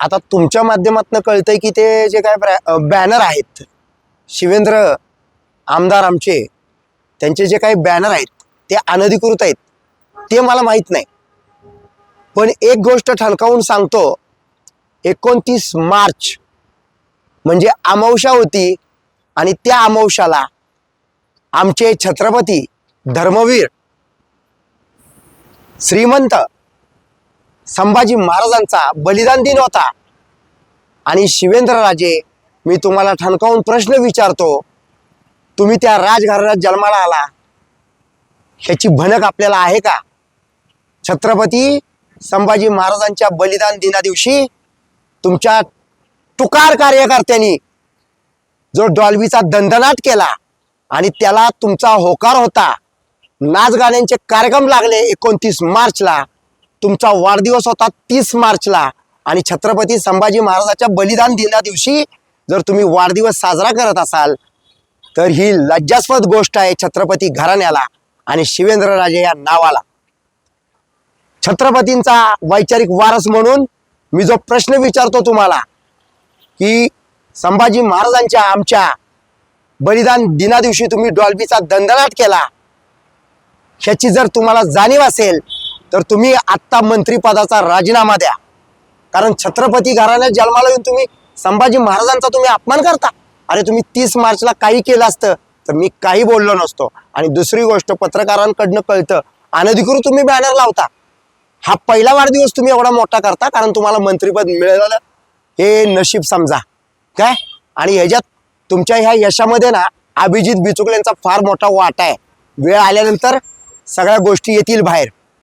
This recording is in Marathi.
आता तुमच्या माध्यमातून कळतंय की ते जे काय बॅनर आहेत शिवेंद्र आमदार आमचे त्यांचे जे काही बॅनर आहेत ते अनधिकृत आहेत ते मला माहीत नाही. पण एक गोष्ट ठणकावून सांगतो एकोणतीस मार्च म्हणजे अमावशा होती आणि त्या अमावशाला आमचे छत्रपती धर्मवीर श्रीमंत संभाजी महाराजांचा बलिदान दिन होता. आणि शिवेंद्रराजे मी तुम्हाला ठणकावून प्रश्न विचारतो तुम्ही त्या राजघराण्यात जन्माला आला? ह्याची भनक आपल्याला आहे का? छत्रपती संभाजी महाराजांच्या बलिदान दिना दिवशी तुमच्या तुकार कार्यकर्त्यांनी जो डॉल्बीचा दंदनाट केला आणि त्याला तुमचा होकार होता. नाच गाण्यांचे कार्यक्रम लागले एकोणतीस मार्चला. तुमचा वाढदिवस होता तीस मार्चला. आणि छत्रपती संभाजी महाराजाच्या बलिदान दिना दिवशी जर तुम्ही वाढदिवस साजरा करत असाल तर ही लज्जास्पद गोष्ट आहे छत्रपती घराण्याला आणि शिवेंद्रराजे या नावाला. छत्रपतींचा वैचारिक वारस म्हणून मी जो प्रश्न विचारतो तुम्हाला की संभाजी महाराजांच्या आमच्या बलिदान दिना दिवशी तुम्ही डॉल्बीचा दंदनाट केला ह्याची जर तुम्हाला जाणीव असेल तर तुम्ही आत्ता मंत्रिपदाचा राजीनामा द्या. कारण छत्रपती घराण्यात जन्माला येऊन तुम्ही संभाजी महाराजांचा तुम्ही अपमान करता. अरे तुम्ही तीस मार्चला काही केलं असतं तर मी काही बोललो नसतो. आणि दुसरी गोष्ट पत्रकारांकडनं कळतं. अनधिकृत तुम्ही बॅनर लावता. हा पहिला वाढदिवस तुम्ही एवढा मोठा करता कारण तुम्हाला मंत्रिपद मिळालं. हे नशीब समजा. काय? आणि ह्याच्यात तुमच्या ह्या यशामध्ये ना अभिजित बिचुकलेंचा फार मोठा वाटा आहे. वेळ आल्यानंतर सगळ्या गोष्टी येतील बाहेर.